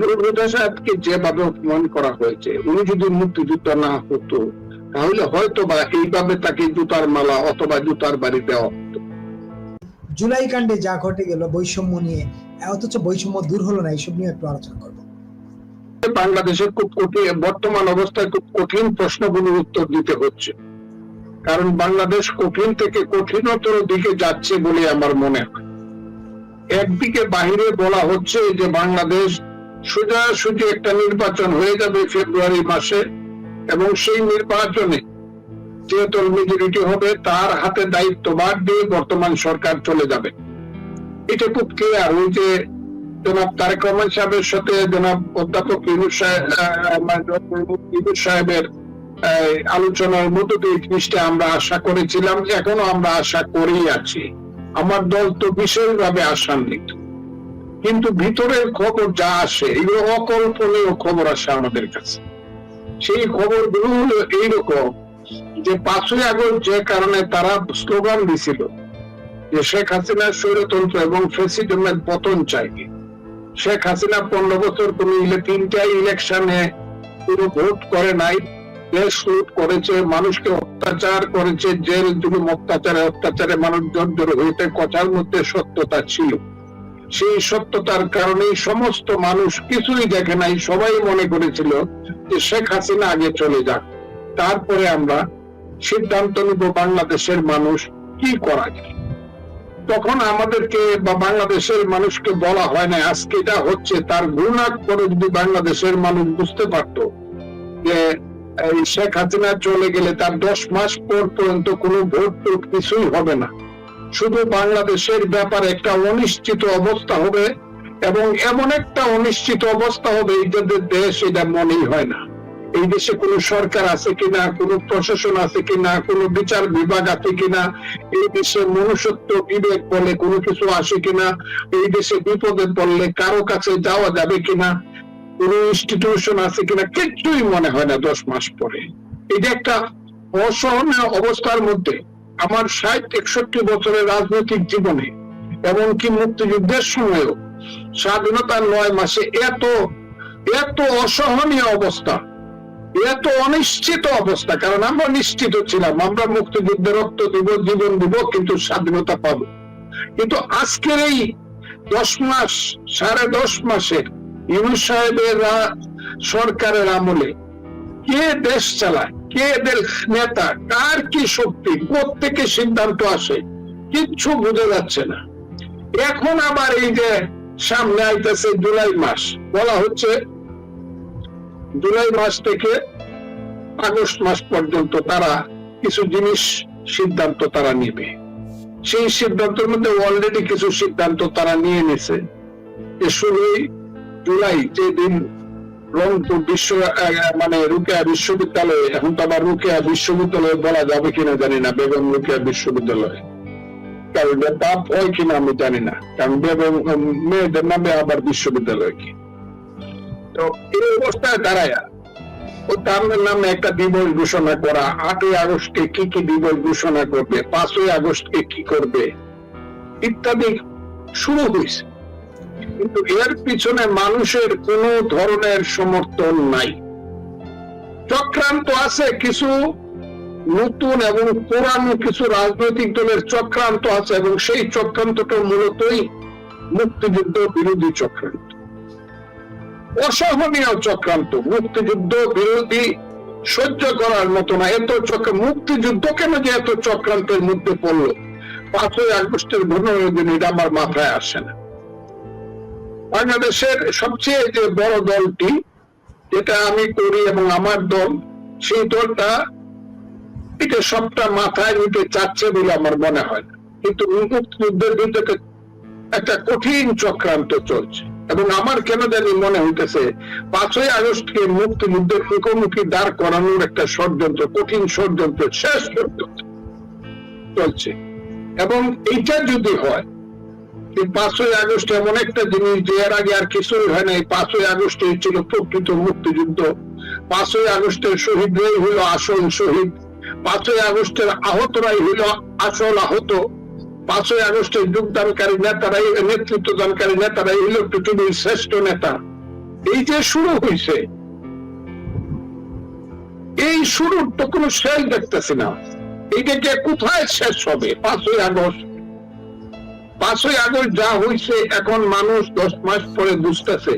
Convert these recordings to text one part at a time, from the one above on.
সাহেবকে যেভাবে অপমান করা হয়েছে উনি যদি মুক্তিযুদ্ধ না হতো তাহলে হয়তো বা এইভাবে তাকে জুতার মালা অথবা জুতার বাড়ি দেওয়া হতো। জুলাই কাণ্ডে যা ঘটে গেল বৈষম্য নিয়ে অথচ বৈষম্য দূর হলো না এইসব নিয়ে একটু আলোচনা করব। বাংলাদেশের খুব কঠিন বর্তমান অবস্থায় খুব কঠিন প্রশ্নগুলোর উত্তর দিতে হচ্ছে। কারণ বাংলাদেশ কঠিন থেকে কঠিনতর দিকে যাচ্ছে বলে আমার মনে হয়। একদিকে বাহিরে বলা হচ্ছে যে বাংলাদেশ সোজাসুজি একটা নির্বাচন হয়ে যাবে ফেব্রুয়ারি মাসে, এবং সেই নির্বাচনে যে মেজরিটি হবে, তার হাতে দায়িত্বভার দিয়ে বর্তমান সরকার চলে যাবে। এটা খুব ক্লিয়ার ওই যে জনাব তারেক রহমান সাহেবের সাথে জনাব অধ্যাপক ইউনুস সাহেবের আলোচনার মধ্য দিয়ে জিনিসটা আমরা আশা করেছিলাম, এখনও আমরা আশা করেই আছি। আমার দল তো বিশেষভাবে আশান্বিত। কিন্তু ভিতরের খবর যা আসে, এগুলো অকল্পনীয় খবর আসে আমাদের কাছে। সেই খবরগুলো হলো এইরকম যে, পাঁচই আগস্ট যে কারণে তারা স্লোগান দিছিল যে, শেখ হাসিনার স্বৈরতন্ত্র এবং ফেসিজমের পতন চাই শেখ হাসিনা পনেরো বছর কোন ইলে, তিনটাই ইলেকশনে কোনো ভোট করে নাই, দেশ লুট করেছে, মানুষকে অত্যাচার করেছে, জেল জুলুম অত্যাচারে অত্যাচারে মানুষ জর্জর হইতে কথার মধ্যে সত্যতা ছিল। সেই সত্যতার কারণেই সমস্ত মানুষ কিছুই দেখে নাই, সবাই মনে করেছিল যে শেখ হাসিনা আগে চলে যাক। তারপরে আমরা সিদ্ধান্ত নিব বাংলাদেশের মানুষ কি করা যায়। তখন আমাদেরকে বা বাংলাদেশের মানুষকে বলা হয় না, আজকে যা হচ্ছে তার গুণাক করে যদি বাংলাদেশের মানুষ বুঝতে পারতো যে শেখ হাসিনা চলে গেলে তার দশ মাস পর পর্যন্ত কোনো ভোট কিছুই হবে না। শুধু বাংলাদেশের ব্যাপারে একটা অনিশ্চিত অবস্থা হবে এবং এমন একটা অনিশ্চিত অবস্থা হবে এই দেশ, এটা মনেই হয় না। এই দেশে কোনো সরকার আছে কিনা, কোনো প্রশাসন আছে কিনা, কোনো বিচার বিভাগ আছে কিনা, এই দেশে মনুষ্যত্ব বিবেক বলে কোনো কিছু আসে কিনা, এই দেশে বিপদে পড়লে কারও কাছে যাওয়া যাবে কিনা, কোন ইনস্টিটিউশন আছে কিনা কিচ্ছুই মনে হয় না দশ মাস পরে। এটা একটা অসহনীয় অবস্থার মধ্যে। আমার ষাট, একষট্টি বছরের রাজনৈতিক জীবনে, এমনকি মুক্তিযুদ্ধের সময়ও স্বাধীনতার নয় মাসে এত এত অসহনীয় অবস্থা, এত অনিশ্চিত অবস্থা, কারণ আমরা নিশ্চিত ছিলাম, আমরা মুক্তিযুদ্ধে রক্ত দিব, জীবন দিব, কিন্তু স্বাধীনতা পাবো। কিন্তু আজকের এই দশ মাস, সাড়ে দশ মাসের ইউনুস সাহেবের সরকারের আমলে কে দেশ চালায়? কে দেশ নেতা? কার কি শক্তি? থেকে সিদ্ধান্ত আসে। কিচ্ছু বোঝা যাচ্ছে না। এখন আবার এই যে সামনে আইতেছে জুলাই মাস, বলা হচ্ছে জুলাই মাস থেকে আগস্ট মাস পর্যন্ত তারা কিছু জিনিস সিদ্ধান্ত তারা নেবে। সেই সিদ্ধান্তের মধ্যে অলরেডি কিছু সিদ্ধান্ত তারা নিয়ে নিছে। যে ষোলোই জুলাই যে দিন রংপুর বিশ্ব মানে রুকেয়া বিশ্ববিদ্যালয়ে, এখন তো আবার রুকেয়া বলা যাবে কিনা জানি না, বেগম রুকেয়া কারণ হয় কিনা আমি জানি না, কারণ বেগম মেয়েদের নামে আবার বিশ্ববিদ্যালয় কি। তো এই অবস্থায় দাঁড়ায়, ও নামে একটা দিবস ঘোষণা করা, আটই আগস্টে কি কি দিবস ঘোষণা করবে, পাঁচই আগস্টকে কি করবে, ইত্যাদি শুরু হয়েছে। কিন্তু এর পিছনে মানুষের কোন ধরনের সমর্থন নাই। চক্রান্ত আছে কিছু নতুন এবং পুরানো কিছু রাজনৈতিক দলের চক্রান্ত আছে এবং সেই চক্রান্তটা মূলতই মুক্তিযুদ্ধ বিরোধী চক্রান্ত। অসহনীয় চক্রান্ত, মুক্তিযুদ্ধ বিরোধী সহ্য করার মতো না। এত চক্র মুক্তিযুদ্ধ কেন যে এত চক্রান্তের মধ্যে পড়ল? পাঁচই আগস্টের ঘটনার দিন এটা আমার মাথায় আসে না। বাংলাদেশের সবচেয়ে যে বড় দলটি, যেটা আমি করি এবং আমার দল, সেই দলটা এটা সবটা মাথায় নিতে চাচ্ছে বলে আমার মনে হয় কিন্তু মুক্তিযুদ্ধের বিরুদ্ধে একটা কঠিন চক্রান্ত চলছে। এবং আমার কেন জানি মনে হইতেছে, পাঁচই আগস্টকে মুক্তিযুদ্ধের মুখোমুখি দাঁড় করানোর একটা ষড়যন্ত্র, কঠিন ষড়যন্ত্র শেষ ষড়যন্ত্র চলছে। এবং এইটা যদি হয় পাঁচই আগস্ট এমন একটা জিনিস যে এর আগে আর কিছুই হয় না এই পাঁচই আগস্টে ছিল প্রকৃত মুক্তিযুদ্ধ। পাঁচই আগস্টের শহীদরাই হলো আসল শহীদ। পাঁচই আগস্টের আহতরাই হইল আসল আহত। পাঁচই আগস্টের যোগদানকারী নেতারাই নেতৃত্ব দানকারী নেতারাই হইল পৃথিবীর শ্রেষ্ঠ নেতা। এই যে শুরু হয়েছে এই শুরুর তো কোনো শেষ দেখতেছি না। এইটাকে কোথায় শেষ হবে? পাঁচই আগস্ট পাঁচই আগস্ট যা হয়েছে এখন মানুষ দশ মাস পরে বুঝতেছে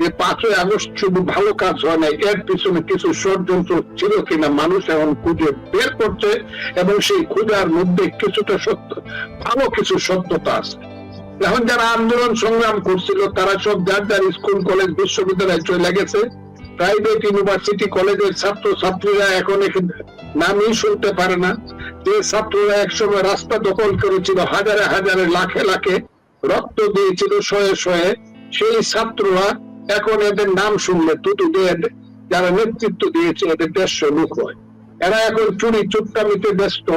যে পাঁচই আগস্ট শুধু ভালো কাজ হয় না এর পিছনে কিছু ষড়যন্ত্র ছিল কিনা মানুষ এখন খুঁজে বের করছে এবং সেই খুঁজার মধ্যে কিছুটা সত্য, ভালো কিছু সত্যতা আছে। এখন যারা আন্দোলন সংগ্রাম করছিল, তারা সব যার যার স্কুল, কলেজ, বিশ্ববিদ্যালয়ে চলে গেছে। প্রাইভেট ইউনিভার্সিটি কলেজের ছাত্র ছাত্রীরা এখন নামই শুনতে পারে না। যে ছাত্ররা একসময় রাস্তা দখল করেছিল, হাজারে হাজারে, লাখে লাখে রক্ত দিয়েছিল শয়ে শয়ে। সেই ছাত্ররা এখন এদের নাম শুনলে তুতু দিয়ে যারা নেতৃত্ব দিয়েছে এদের দেড়শো লোক হয়। এরা এখন চুরি চুট্টামিতে ব্যস্ত।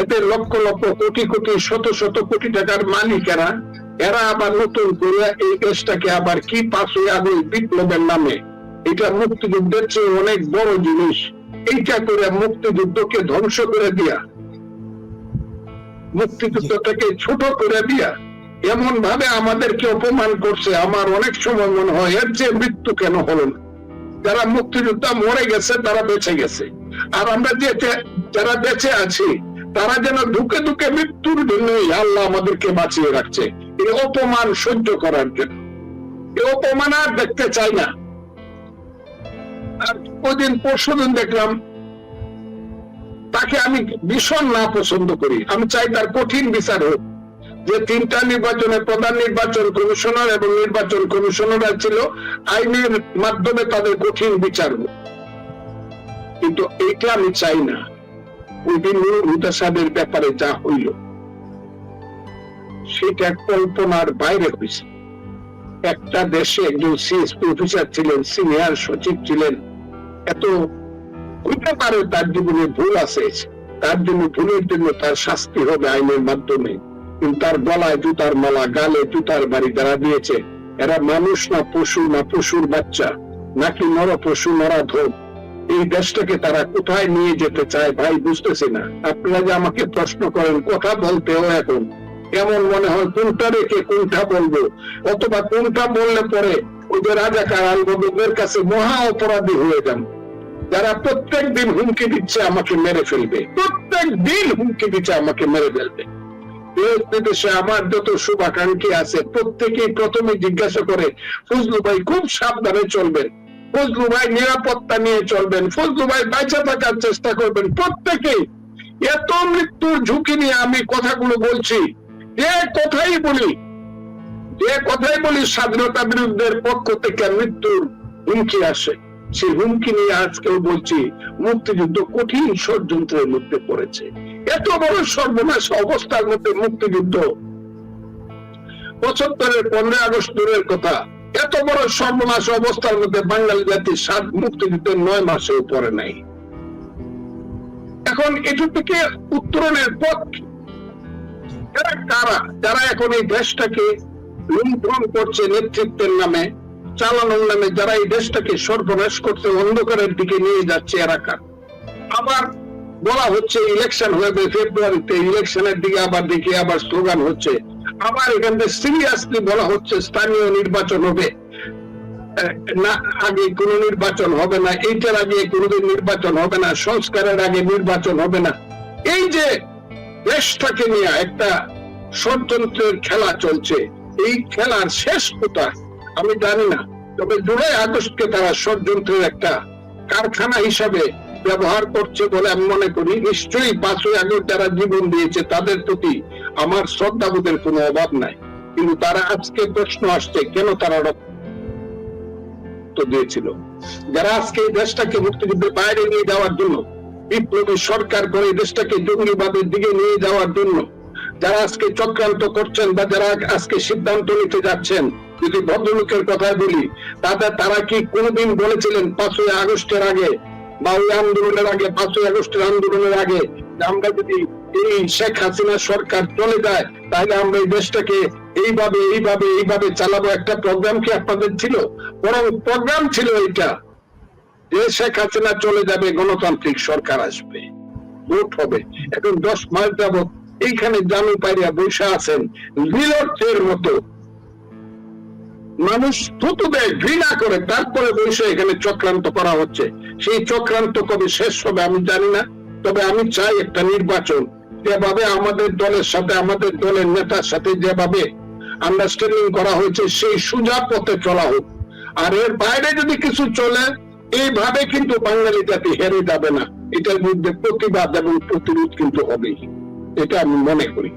এতে লক্ষ লক্ষ কোটি কোটি, শত শত কোটি টাকার মালিকেরা এরা। আবার নতুন করে এই দেশটাকে আবার কি পাশে আগস্ট বিপ্লবের নামে। এটা মুক্তিযুদ্ধের চেয়ে অনেক বড় জিনিস। এইটা করে মুক্তিযুদ্ধকে ধ্বংস করে দিয়া, মুক্তিযুদ্ধটাকে ছোট করে দিয়া এমন ভাবে আমাদেরকে অপমান করছে, আমার অনেক সময় মনে হয় এর যে মৃত্যু কেন হলো না? যারা মুক্তিযোদ্ধা মরে গেছে, তারা বেঁচে গেছে। আর আমরা যে যারা বেঁচে আছি, তারা যেন ঢুকে ঢুকে মৃত্যুর জন্য আল্লাহ আমাদেরকে বাঁচিয়ে রাখছে। এই অপমান সহ্য করার জন্য। এই অপমান আর দেখতে চাই না। আর ওদিন পরশু দিন দেখলাম, তাকে আমি ভীষণ না পছন্দ করি। আমি চাই তার কঠিন বিচার হোক। যে তিনটা নির্বাচনে প্রধান নির্বাচন কমিশনার এবং নির্বাচন কমিশনাররা ছিল, আইনের মাধ্যমে তাদের কঠিন বিচার হোক। কিন্তু এইটা আমি চাই না। ওই দিন হুদা সাহেবের ব্যাপারে যা হইল, সেটা কল্পনার বাইরে হয়েছে একটা দেশে একজন সিএসপি অফিসার ছিলেন সিনিয়র সচিব ছিলেন। এত হইতে পারে তার জীবনে ভুল আছে, তার জন্য ভুলের জন্য তার শাস্তি হবে আইনের মাধ্যমে। কিন্তু তার গলায় জুতার মালা, গালে জুতার বাড়ি যারা দিয়েছে, এরা মানুষ না পশু না পশুর বাচ্চা, নাকি নর পশু নরাধম এই দেশটাকে তারা কোথায় নিয়ে যেতে চায় ভাই বুঝতেছি না। আপনারা যে আমাকে প্রশ্ন করেন, কথা বলতেও এখন। এমন মনে হয়, কোনটা রেখে কোনটা বলব? অথবা কোনটা বললে পরে ওই যে রাজাকার আলবদের কাছে মহা অপরাধী হয়ে যান। যারা প্রত্যেক দিন হুমকি দিচ্ছে আমাকে মেরে ফেলবে। প্রত্যেক দিন হুমকি দিচ্ছে আমাকে মেরে ফেলবে। দেশ আমার যত শুভাকাঙ্ক্ষী আছে, প্রত্যেকেই প্রথমে জিজ্ঞাসা করে, ফজলু ভাই খুব সাবধানে চলবেন। ফজলু ভাই নিরাপত্তা নিয়ে চলবেন। ফজলু ভাই থাকার চেষ্টা করবেন। প্রত্যেকেই এত মৃত্যুর ঝুঁকি নিয়ে আমি কথাগুলো বলছি। যে কথাই বলি, যে কথাই বলি, স্বাধীনতা বিরুদ্ধের পক্ষ থেকে মৃত্যুর হুমকি আসে। সেই হুমকি নিয়ে আজকেও বলছি, মুক্তিযুদ্ধ কঠিন ষড়যন্ত্রের মধ্যে পড়েছে। এত বড় সর্বনাশ অবস্থার মধ্যে মুক্তিযুদ্ধ। পঁচাত্তরের পনেরোই আগস্ট দূরের কথা, এত বড় সর্বনাশ অবস্থার মধ্যে বাঙালি জাতি সাত মুক্তিযুদ্ধ নয় মাসেও পরে নাই। এখন এটু থেকে উত্তরণের পথ? কারা যারা এখন এই দেশটাকে লুণ্ঠন করছে নেতৃত্বের নামে, চালানোর নামে, যারা এই দেশটাকে সর্বনাশ করছে, অন্ধকারের দিকে নিয়ে যাচ্ছে এরা কার? আবার বলা হচ্ছে ইলেকশন হবে ফেব্রুয়ারিতে ইলেকশনের দিকে আবার দেখি, আবার স্লোগান হচ্ছে। আবার এখান সিরিয়াসলি বলা হচ্ছে স্থানীয় নির্বাচন হবে। না, আগে কোন নির্বাচন হবে না, এইটার আগে কোনোদিন নির্বাচন হবে না, সংস্কারের আগে নির্বাচন হবে না। এই যে দেশটাকে নিয়ে একটা ষড়যন্ত্রের খেলা চলছে। এই খেলার শেষ কোথায় আমি জানি না। তবে জুলাই আগস্টকে তারা ষড়যন্ত্রের একটা কারখানা হিসাবে ব্যবহার করছে বলে আমি মনে করি। নিশ্চয়ই পাঁচই আগস্ট যারা জীবন দিয়েছে, তাদের প্রতি আমার শ্রদ্ধাবোধের কোনো অভাব নাই। কিন্তু তারা আজকে প্রশ্ন আসছে, কেন তারা রক্ত দিয়েছিল? যারা আজকে এই দেশটাকে মুক্তিযুদ্ধের বাইরে নিয়ে যাওয়ার জন্য, বিপ্লবী সরকার করে দেশটাকে জঙ্গিবাদের দিকে নিয়ে যাওয়ার জন্য যারা আজকে চক্রান্ত করছেন বা যারা আজকে সিদ্ধান্ত নিতে যাচ্ছেন, যদি ভদ্রলোকের কথা বলি তাদের তারা কি কোনোদিন বলেছিলেন পাঁচই আগস্টের আগে বা ওই আন্দোলনের আগে, পাঁচই আগস্টের আন্দোলনের আগে আমরা যদি এই শেখ হাসিনা সরকার চলে যায়, তাহলে আমরা এই দেশটাকে এইভাবে এইভাবে এইভাবে চালাবো। একটা প্রোগ্রাম কি আপনাদের ছিল? বরং প্রোগ্রাম ছিল এইটা যে শেখ হাসিনা চলে যাবে, গণতান্ত্রিক সরকার আসবে। ভোট হবে। এখন দশ মাস যাবত এইখানে জানু পাইয়া বৈশা আছেন লীলর্থের মতো। মানুষ থুতু দেয় ঘৃণা করে, তারপরে বসে এখানে চক্রান্ত করা হচ্ছে। সেই চক্রান্ত কবে শেষ হবে আমি জানি না, তবে আমি চাই একটা নির্বাচন। যেভাবে আমাদের দলের সাথে, আমাদের দলের নেতার সাথে যেভাবে আন্ডারস্ট্যান্ডিং করা হয়েছে, সেই সুজা পথে চলা হোক। আর এর বাইরে যদি কিছু চলে, এইভাবে কিন্তু বাঙালি জাতি হেরে যাবে না। এটার মধ্যে প্রতিবাদ এবং প্রতিরোধ কিন্তু হবেই। এটা আমি মনে করি।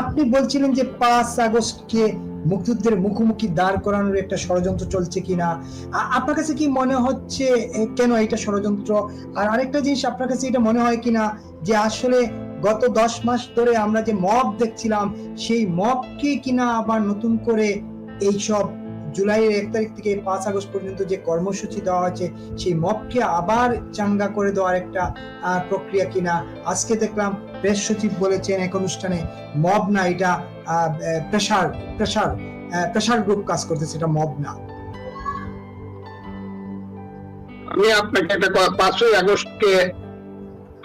আপনি বলছিলেন যে পাঁচ আগস্টকে মুক্তিযুদ্ধের মুখোমুখি দাঁড় করানোর একটা ষড়যন্ত্র চলছে কিনা। আপনার কাছে কি মনে হচ্ছে কেন এটা ষড়যন্ত্র? আর আরেকটা জিনিস আপনার কাছে এটা মনে হয় কিনা, যে আসলে গত দশ মাস ধরে আমরা যে মব দেখছিলাম, সেই মবকে কিনা আবার নতুন করে এইসব জুলাইয়ের এক তারিখ থেকে পাঁচ আগস্ট পর্যন্ত যে কর্মসূচি দেওয়া হয়েছে, সেই মবকে আবার চাঙ্গা করে দেওয়ার একটা প্রক্রিয়া কিনা? আজকে দেখলাম প্রেস সচিব বলেছেন এক অনুষ্ঠানে মব না, এটা প্রেশার প্রেশার প্রেশার গ্রুপ কাজ করতেছে, এটা মব না। আমি আপনাকে একটা পাঁচই আগস্টকে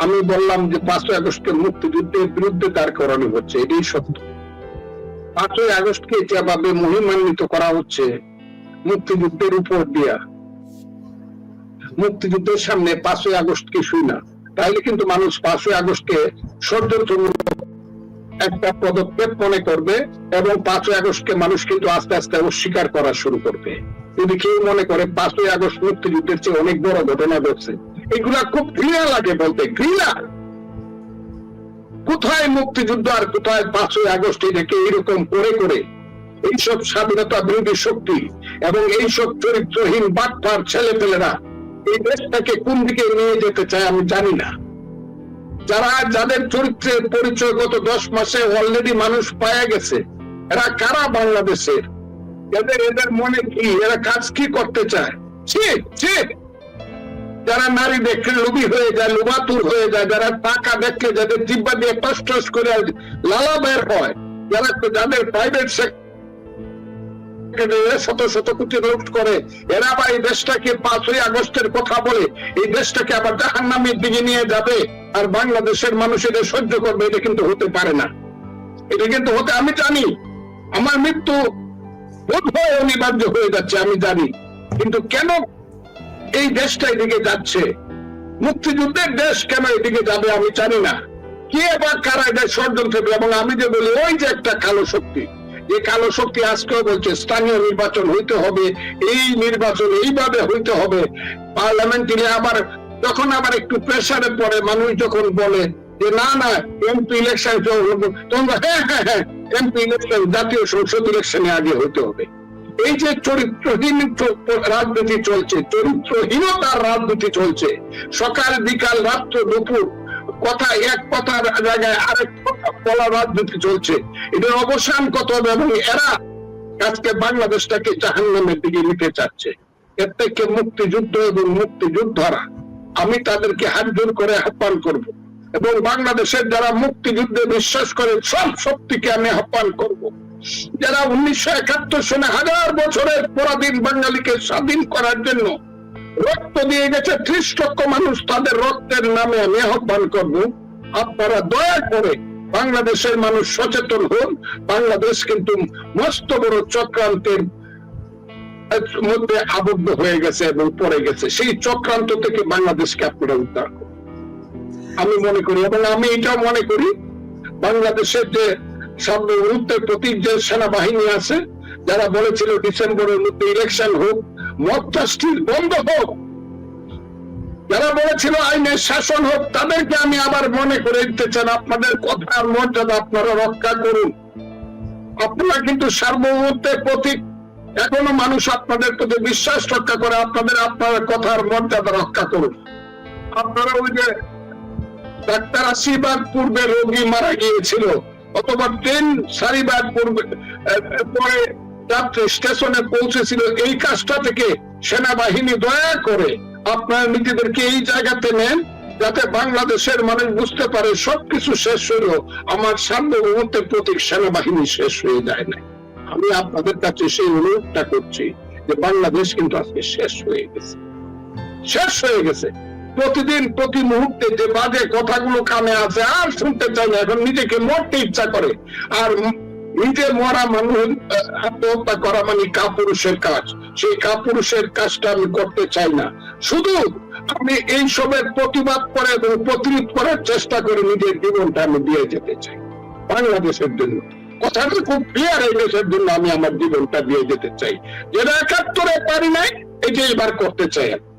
আমি বললাম যে পাঁচই আগস্টকে মুক্তিযুদ্ধের বিরুদ্ধে দাঁড় করানো হচ্ছে, এটাই সত্য। পাঁচই আগস্টকে যেভাবে মহিমান্বিত করা হচ্ছে, মুক্তিযুদ্ধের উপর দিয়া। মুক্তিযুদ্ধের সামনে পাঁচই আগস্টকে শুই না। তাহলে কিন্তু মানুষ পাঁচই আগস্টকে ষড়যন্ত্রমূলক একটা পদক্ষেপ মনে করবে এবং পাঁচই আগস্টকে মানুষ কিন্তু আস্তে আস্তে অস্বীকার করা শুরু করবে। যদি কেউ মনে করে পাঁচই আগস্ট মুক্তিযুদ্ধের চেয়ে অনেক বড় ঘটনা ঘটছে, এগুলা খুব ঘৃণা লাগে বলতে, ঘৃণা! কোথায় মুক্তিযুদ্ধ আর কোথায় পাঁচই আগস্ট এটাকে এরকম করে করে? এইসব স্বাধীনতা বিরোধী শক্তি এবং এইসব চরিত্রহীন বাটপার ছেলে পেলেরা এই দেশটাকে কোন দিকে নিয়ে যেতে চায় আমি জানি না। যারা যাদের চরিত্রের পরিচয় গত দশ মাসে অলরেডি মানুষ পাওয়া গেছে, এরা কারা বাংলাদেশের? এদের এদের মনে কি? এরা কাজ কি করতে চায়? ঠিক ঠিক যারা নারী দেখলে লোভী হয়ে যায় লোভাতুর হয়ে যায়, যারা টাকা দেখলে যাদের জিব্বা দিয়ে টস টস করে লালা বের হয়, যারা যাদের প্রাইভেট শত শত কোটি লুট করে, এরা আবার এই দেশটাকে পাঁচই আগস্টের কথা বলে, এই দেশটাকে আবার জাহান নামের দিকে নিয়ে যাবে, আর বাংলাদেশের মানুষ এটা সহ্য করবে, এটা কিন্তু হতে পারে না। এটা কিন্তু হতে, আমি জানি, আমার মৃত্যু অনিবার্য হয়ে যাচ্ছে, আমি জানি। কিন্তু কেন এই দেশটা এদিকে যাচ্ছে। মুক্তিযুদ্ধের দেশ কেন এদিকে যাবে আমি জানি না। কে বা কারা এটা ষড়যন্ত্র? এবং আমি যে বলি, ওই যে একটা কালো শক্তি। যে কালো শক্তি আজকেও বলছে, স্থানীয় নির্বাচন হইতে হবে, এই নির্বাচন এইভাবে হইতে হবে। পার্লামেন্ট পার্লামেন্টে আবার তখন আবার একটু প্রেসারে পড়ে, মানুষ যখন বলে যে, না না, এমপি ইলেকশন তখন হ্যাঁ হ্যাঁ হ্যাঁ এমপি ইলেকশন জাতীয় সংসদ ইলেকশনে আগে হইতে হবে। এই যে চরিত্রহীন রাজনীতি চলছে, চরিত্রহীনতার রাজনীতি চলছে, সকাল, বিকাল, রাত্র, দুপুর, কথা, এক কথার জায়গায় আরেক বলা রাজনীতি চলছে। এটার অবসান কত হবে এবং এরা আজকে বাংলাদেশটাকে জাহান্নামের দিকে নিতে চাচ্ছে। এর থেকে মুক্তিযুদ্ধ এবং মুক্তিযোদ্ধারা, আমি তাদেরকে হাত জোর করে আহ্বান করব। এবং বাংলাদেশের যারা মুক্তিযুদ্ধে বিশ্বাস করে, সব শক্তিকে আমি আহ্বান করব। যারা উনিশশো একাত্তর সনে হাজার বছরের পরাধীন বাঙালিকে স্বাধীন করার জন্য রক্ত দিয়ে গেছে ত্রিশ লক্ষ মানুষ, তাদের রক্তের নামে আমি আহ্বান করব, আপনারা দয়া করে বাংলাদেশের মানুষ সচেতন হন। বাংলাদেশ কিন্তু মস্ত বড় চক্রান্তের মধ্যে আবদ্ধ হয়ে গেছে এবং পড়ে গেছে। সেই চক্রান্ত থেকে বাংলাদেশকে আপনারা উদ্ধার করুন। আমি মনে করি, এবং আমি এটাও মনে করি, বাংলাদেশের যে সার্বভৌমত্বের প্রতীক যে সেনাবাহিনী আছে, যারা বলেছিল ডিসেম্বরের মধ্যে ইলেকশন হোক মত চাষটির বন্ধ হোক, যারা বলেছিল আইনের শাসন হোক, তাদেরকে আমি আবার মনে করে দিতে চান আপনাদের কথার মর্যাদা আপনারা রক্ষা করুন। আপনারা কিন্তু সার্বভৌমত্বের প্রতীক। এখনও মানুষ আপনাদের প্রতি বিশ্বাস রক্ষা করে, আপনাদের আপনার কথার মর্যাদা রক্ষা করুন। আপনারা ওই যে ডাক্তার আশিবাদ পূর্বে রোগী মারা গিয়েছিল। অথবা ট্রেন পূর্বে আহ, পরে রাত্রে স্টেশনে পৌঁছেছিল এই কাজটা থেকে সেনাবাহিনী দয়া করে আপনারা নিজেদেরকে এই জায়গাতে নেন যাতে বাংলাদেশের মানুষ বুঝতে পারে সবকিছু শেষ হলো আমার সার্বভৌমত্বের প্রতীক সেনাবাহিনী শেষ হয়ে যায় না আমি আপনাদের কাছে সেই অনুরোধটা করছি যে বাংলাদেশ কিন্তু আজকে শেষ হয়ে গেছে। শেষ হয়ে গেছে। প্রতিদিন, প্রতি মুহূর্তে যে বাজে কথাগুলো কানে আছে আর শুনতে চাই না। এখন নিজেকে মরতে ইচ্ছা করে। আর নিজে মরা মানুষ আত্মহত্যা করা মানে কাপুরুষের কাজ। সেই কাপুরুষের কাজটা আমি করতে চাই না। শুধু আমি এই সবের প্রতিবাদ করে এবং প্রতিরোধ করার চেষ্টা করে নিজের জীবনটা আমি দিয়ে যেতে চাই। বাংলাদেশের জন্য। কথাটা খুব ক্লিয়ার এই দেশের জন্য আমি আমার জীবনটা দিয়ে যেতে চাই। যেটা একাত্তরে পারি নাই যে এবার করতে চাই আমি।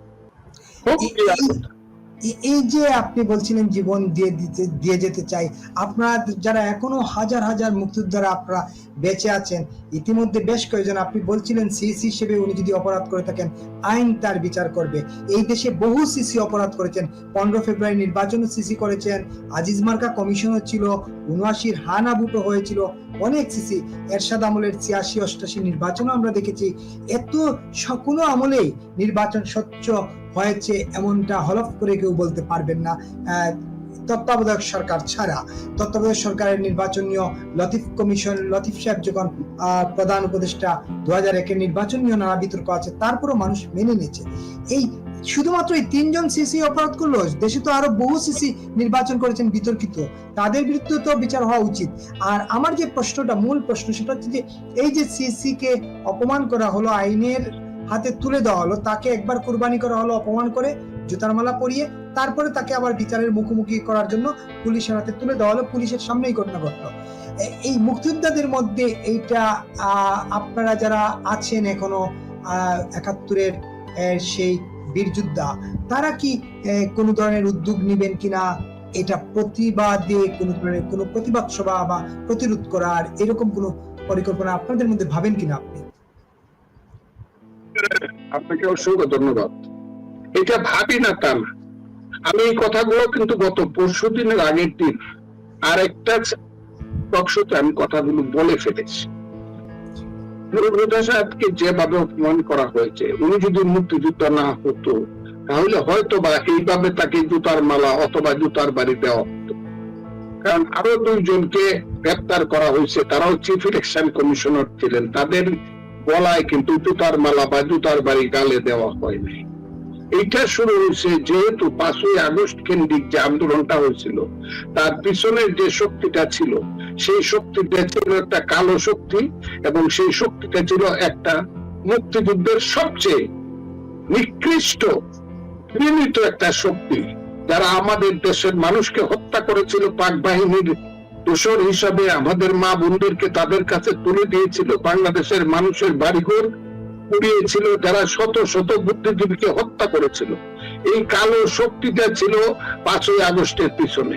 এই- যে আপনি বলছিলেন জীবন দিয়ে দিতে দিয়ে যেতে চাই আপনারা যারা এখনও হাজার হাজার মুক্তিযোদ্ধারা আপনারা বেঁচে আছেন ইতিমধ্যে বেশ কয়েকজন আপনি বলছিলেন সিসি হিসেবে উনি যদি অপরাধ করে থাকেন আইন তার বিচার করবে। এই দেশে বহু সিসি অপরাধ করেছেন। পনেরো ফেব্রুয়ারি নির্বাচনও সিসি করেছেন আজিজ মার্কা কমিশনও ছিল উনআশির হানা বুটো হয়েছিল অনেক সিসি এরশাদ আমলের ছিয়াশি অষ্টাশি নির্বাচনও আমরা দেখেছি। এত কোনো আমলেই নির্বাচন স্বচ্ছ হয়েছে, এমনটা হলফ করে কেউ বলতে পারবেন না। তত্ত্বাবধায়ক সরকার ছাড়া। তত্ত্বাবধায়ক সরকারের নির্বাচনীয় লতিফ কমিশন, লতিফ সাহেব যখন প্রধান উপদেষ্টা দু হাজার একের নির্বাচনীয় নানা বিতর্ক আছে, তারপরও মানুষ মেনে নিয়েছে। এই শুধুমাত্র এই তিনজন সিসি অপরাধ করল, দেশে তো আরও বহু সিসি নির্বাচন করেছেন বিতর্কিত। তাদের বিরুদ্ধে তো বিচার হওয়া উচিত। আর আমার যে প্রশ্নটা, মূল প্রশ্ন সেটা হচ্ছে যে, এই যে সিসি কে অপমান করা হলো আইনের হাতে তুলে দেওয়া হলো। তাকে একবার কুরবানি করা হলো অপমান করে, জুতার মালা পরিয়ে, তারপরে তাকে আবার বিচারের মুখোমুখি করার জন্য পুলিশের হাতে তুলে দেওয়া হলো। পুলিশের সামনেই ঘটনা ঘটলো। এই মুক্তিযোদ্ধাদের মধ্যে এইটা আপনারা যারা আছেন এখনও একাত্তরের সেই বীর যোদ্ধা, তারা কি কোনো ধরনের উদ্যোগ নেবেন কিনা? এটা প্রতিবাদে কোনো ধরনের কোনো প্রতিবাদ সভা বা প্রতিরোধ করার এরকম কোনো পরিকল্পনা আপনাদের মধ্যে ভাবেন কিনা আপনি? আপনাকে অসংখ্য ধন্যবাদ। এটা ভাবি না তা না। আমি এই কথাগুলো কিন্তু গত পরশু দিনের আগের দিন আর একটা টকশোতে আমি কথাগুলো বলে ফেলেছি। সাহেবকে যেভাবে অপমান করা হয়েছে, উনি যদি মুক্তিযুদ্ধ না হতো, তাহলে হয়তো বা এইভাবে তাকে জুতার মালা অথবা জুতার বাড়ি দেওয়া হতো। কারণ আরও দুইজনকে গ্রেপ্তার করা হয়েছে, তারাও চিফ ইলেকশন কমিশনার ছিলেন, তাদের গলায় কিন্তু জুতার মালা বা জুতার বাড়ি গালে দেওয়া হয়নি এটা শুরু হয়েছে যেহেতু পাঁচই আগস্ট কেন্দ্রিক যে আন্দোলনটা হয়েছিল, তার পিছনের যে শক্তিটা ছিল, সেই শক্তিটা ছিল একটা কালো শক্তি এবং সেই শক্তিটা ছিল একটা মুক্তিযুদ্ধের সবচেয়ে নিকৃষ্ট ঘৃণিত একটা শক্তি, যারা আমাদের দেশের মানুষকে হত্যা করেছিল পাক বাহিনীর দোষর হিসাবে আমাদের মা বোনদেরকে তাদের কাছে তুলে দিয়েছিল। বাংলাদেশের মানুষের বাড়িঘর পুড়িয়েছিল, যারা শত শত বুদ্ধিজীবীকে হত্যা করেছিল। এই কালো শক্তিটা ছিল পাঁচই আগস্টের পিছনে।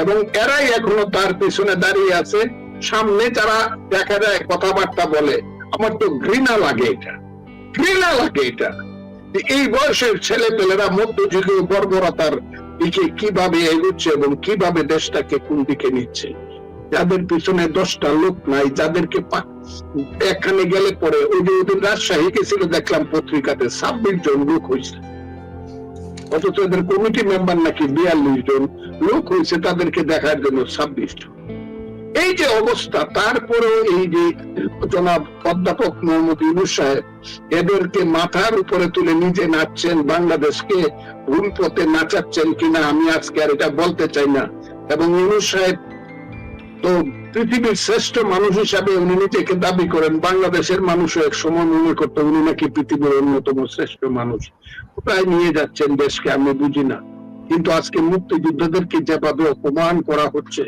এবং এরাই এখনও তার পিছনে দাঁড়িয়ে আছে। সামনে যারা দেখা যায়, কথাবার্তা বলে, আমার তো ঘৃণা লাগে এটা। ঘৃণা লাগে এটা। এই বয়সের ছেলে পেলেরা মধ্যযুগীয় বর্বরতার দিকে কীভাবে এগুচ্ছে এবং কীভাবে দেশটাকে কোন দিকে নিচ্ছে? যাদের পিছনে দশটা লোক নাই, যাদেরকে এখানে গেলে পরে ওই যে ওদের রাজশাহী গেছিল দেখলাম পত্রিকাতে ছাব্বিশ জন লোক হয়েছে। অথচ এদের কমিটি মেম্বার নাকি বিয়াল্লিশ জন লোক হয়েছে তাদেরকে দেখার জন্য ছাব্বিশ জন। এই যে অবস্থা, তারপরেও এই যে জনাব অধ্যাপক মোহাম্মদ ইউনুস সাহেব এদেরকে মাথার উপরে তুলে নিজে নাচছেন, বাংলাদেশকে ভুল পথে নাচাচ্ছেন কিনা আমি আজকে আর এটা বলতে চাই না। এবং ইউনুস সাহেব তো পৃথিবীর শ্রেষ্ঠ মানুষ হিসাবে উনি নিজেকে দাবি করেন। বাংলাদেশের মানুষও এক সময় মনে করতো উনি নাকি পৃথিবীর অন্যতম শ্রেষ্ঠ মানুষ। কোথায় নিয়ে যাচ্ছেন দেশকে আমি বুঝি না। কিন্তু আজকে মুক্তিযোদ্ধাদেরকে যেভাবে অপমান করা হচ্ছে,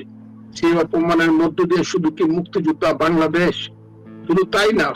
সেই অপমানের মধ্য দিয়ে শুধু কি মুক্তিযোদ্ধা বাংলাদেশ? শুধু তাই না?